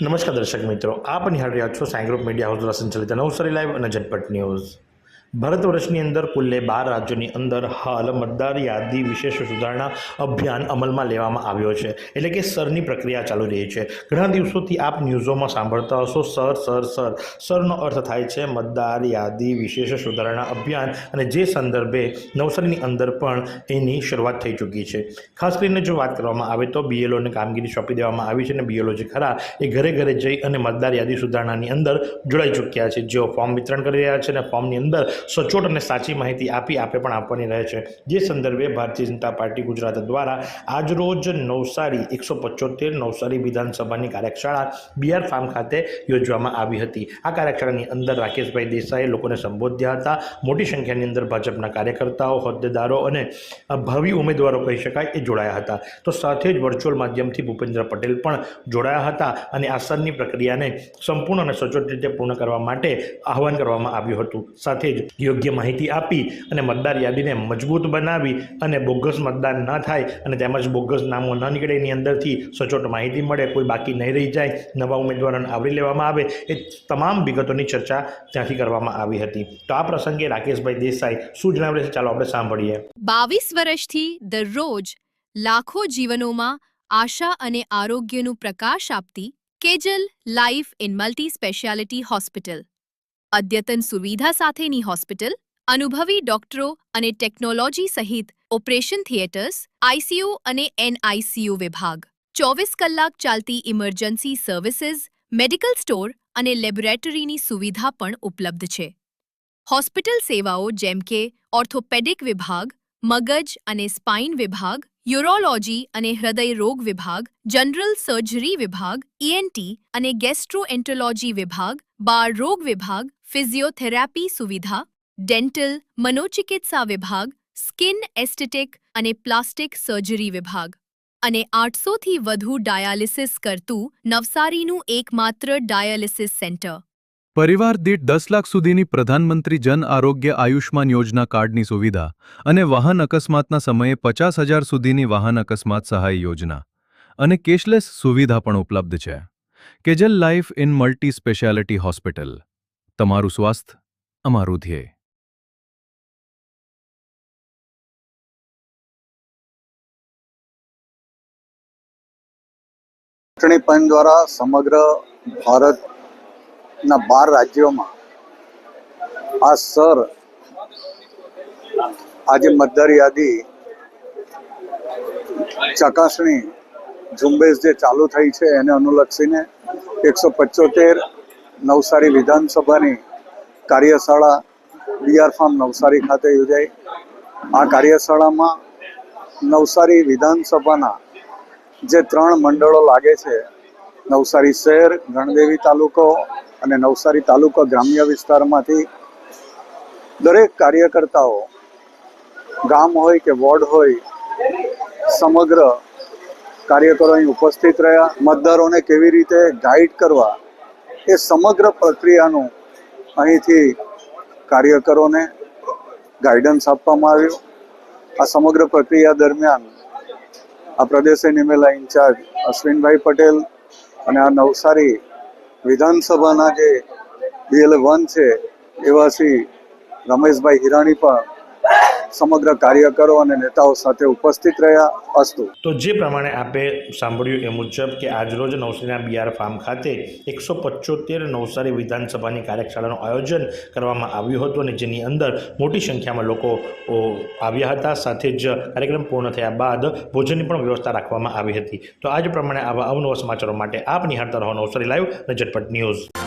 નમસ્કાર દર્શક મિત્રો, આપ નિહાળી રહ્યા છો સાંઈ ગ્રુપ મીડિયા હાઉસ દ્વારા સંચાલિત નવસારી લાઈવ અને ઝટપટ ન્યૂઝ ભારત વર્ષની અંદર કુલ્લે બાર રાજ્યોની અંદર હાલ મતદાર યાદી વિશેષ સુધારણા અભિયાન અમલમાં લેવામાં આવ્યો છે. એટલે કે સરની પ્રક્રિયા ચાલુ રહી છે. ઘણા દિવસોથી આપ ન્યૂઝોમાં સાંભળતા હશો, સર સર સર. સરનો અર્થ થાય છે મતદાર યાદી વિશેષ સુધારણા અભિયાન અને જે સંદર્ભે નવસારીની અંદર પણ એની શરૂઆત થઈ ચૂકી છે. ખાસ કરીને જો વાત કરવામાં આવે તો બીએલઓને કામગીરી સોંપી દેવામાં આવી છે અને બીએલઓ જે ખરા એ ઘરે ઘરે જઈ અને મતદાર યાદી સુધારણાની અંદર જોડાઈ ચૂક્યા છે. જેઓ ફોર્મ વિતરણ કરી રહ્યા છે અને ફોર્મની અંદર સચોટ અને સાચી માહિતી આપી આપે પણ આપવાની રહે છે. જે સંદર્ભે ભારતીય જનતા પાર્ટી ગુજરાત દ્વારા આજરોજ નવસારી, એકસો પચોતેર નવસારી વિધાનસભાની કાર્યશાળા બીઆર ફાર્મ ખાતે યોજવામાં આવી હતી. આ કાર્યશાળાની અંદર રાકેશભાઈ દેસાઈએ લોકોને સંબોધ્યા હતા. મોટી સંખ્યાની અંદર ભાજપના કાર્યકર્તાઓ, હોદ્દેદારો અને ભાવિ ઉમેદવારો કહી શકાય એ જોડાયા હતા. તો સાથે જ વર્ચ્યુઅલ માધ્યમથી ભૂપેન્દ્ર પટેલ પણ જોડાયા હતા અને આસનની પ્રક્રિયાને સંપૂર્ણ અને સચોટ રીતે પૂર્ણ કરવા માટે આહવાન કરવામાં આવ્યું હતું. સાથે જ યોગ્ય માહિતી આપી અને મતદાર યાદીને મજબૂત બનાવી અને બોગસ મતદાન ન થાય અને તેમજ બોગસ નામો ન નીકળે એની અંદરથી સચોટ માહિતી મળે, કોઈ બાકી નહીં રહી જાય, નવા ઉમેદવારોને આવરી લેવામાં આવે એ તમામ વિગતોની ચર્ચા ત્યાંથી કરવામાં આવી હતી. તો આ પ્રસંગે રાકેશભાઈ દેસાઈ શું જણાવે છે? ચાલો આપણે સાંભળીએ. બાવીસ વર્ષથી દરરોજ લાખો જીવનોમાં આશા અને આરોગ્યનું પ્રકાશ આપતી Kejal life in multi speciality hospital. અદ્યતન સુવિધા સાથેની હોસ્પિટલ, અનુભવી ડોક્ટરો અને ટેકનોલોજી સહિત ઓપરેશન થિયેટર્સ આઈસીયુ અને એનઆઈસીયુ વિભાગ. ચોવીસ કલાક ચાલતી ઇમરજન્સી સર્વિસીસ, મેડિકલ સ્ટોર અને લેબોરેટરીની સુવિધા પણ ઉપલબ્ધ છે. હોસ્પિટલ સેવાઓ જેમ કે ઓર્થોપેડિક વિભાગ, મગજ અને સ્પાઇન વિભાગ, યુરોલોજી અને હૃદય રોગ વિભાગ, જનરલ સર્જરી વિભાગ ઈએનટી અને ગેસ્ટ્રોએન્ટોલોજી વિભાગ, બાળ રોગ વિભાગ ફિઝિયોથેરાપી સુવિધા, ડેન્ટલ, મનોચિકિત્સા વિભાગ, સ્કિન એસ્થેટિક અને પ્લાસ્ટિક સર્જરી વિભાગ. અને આઠસોથી વધુ ડાયાલિસિસ કરતું નવસારીનું એકમાત્ર ડાયાલિસિસ સેન્ટર. પરિવાર દીઠ દસ લાખ સુધીની પ્રધાનમંત્રી જન આરોગ્ય આયુષ્માન યોજના કાર્ડની સુવિધા અને વાહન અકસ્માતના સમયે પચાસ હજાર સુધીની વાહન અકસ્માત સહાય યોજના. અને કેશલેસ સુવિધા પણ ઉપલબ્ધ છે. Kejal life in multi speciality hospital. તમારું સ્વાસ્થ્ય અમારું ધ્યેય. ચૂંટણી પંચ દ્વારા સમગ્ર ભારતના બાર રાજ્યોમાં આ સર આજે મતદાર યાદી ચકાસણી ઝુંબેશ જે ચાલુ થઈ છે એને અનુલક્ષીને એકસો પચોતેર નવસારી વિધાનસભાની કાર્યશાળા બીઆર ફાર્મ નવસારી ખાતે યોજાઈ. આ કાર્યશાળામાં નવસારી વિધાનસભાના જે ત્રણ મંડળો લાગે છે, નવસારી શહેર, ગણદેવી તાલુકો અને નવસારી તાલુકો ગ્રામ્ય વિસ્તારમાંથી દરેક કાર્યકર્તાઓ, ગામ હોય કે વોર્ડ હોય, સમગ્ર કાર્યકરો અહીં ઉપસ્થિત રહ્યા. મતદારોને કેવી રીતે ગાઈડ કરવા એ સમગ્ર પ્રક્રિયાનું અહીંથી કાર્યકરોને ગાઈડન્સ આપવામાં આવ્યું. આ સમગ્ર પ્રક્રિયા દરમિયાન આ પ્રદેશે નિમેલા ઇન્ચાર્જ અશ્વિનભાઈ પટેલ અને આ નવસારી વિધાનસભાના જે બીએલ વન છે એવા શ્રી રમેશભાઈ હિરાણી પણ સમગ્ર કાર્યકરો અને નેતાઓ સાથે ઉપસ્થિત રહ્યા અસ્તુ. તો જે પ્રમાણે આપે સાંભળ્યું એ મુજબ કે આજરોજ નવસારીના બિયાર ફાર્મ ખાતે એકસો પચોતેર નવસારી વિધાનસભાની કાર્યશાળાનું આયોજન કરવામાં આવ્યું હતું અને જેની અંદર મોટી સંખ્યામાં લોકો આવ્યા હતા. સાથે જ કાર્યક્રમ પૂર્ણ થયા બાદ ભોજનની પણ વ્યવસ્થા રાખવામાં આવી હતી. તો આજ પ્રમાણે આવા અવનવા સમાચારો માટે આપ નિહાળતા રહો નવસારી લાઈવ અને ઝટપટ ન્યૂઝ.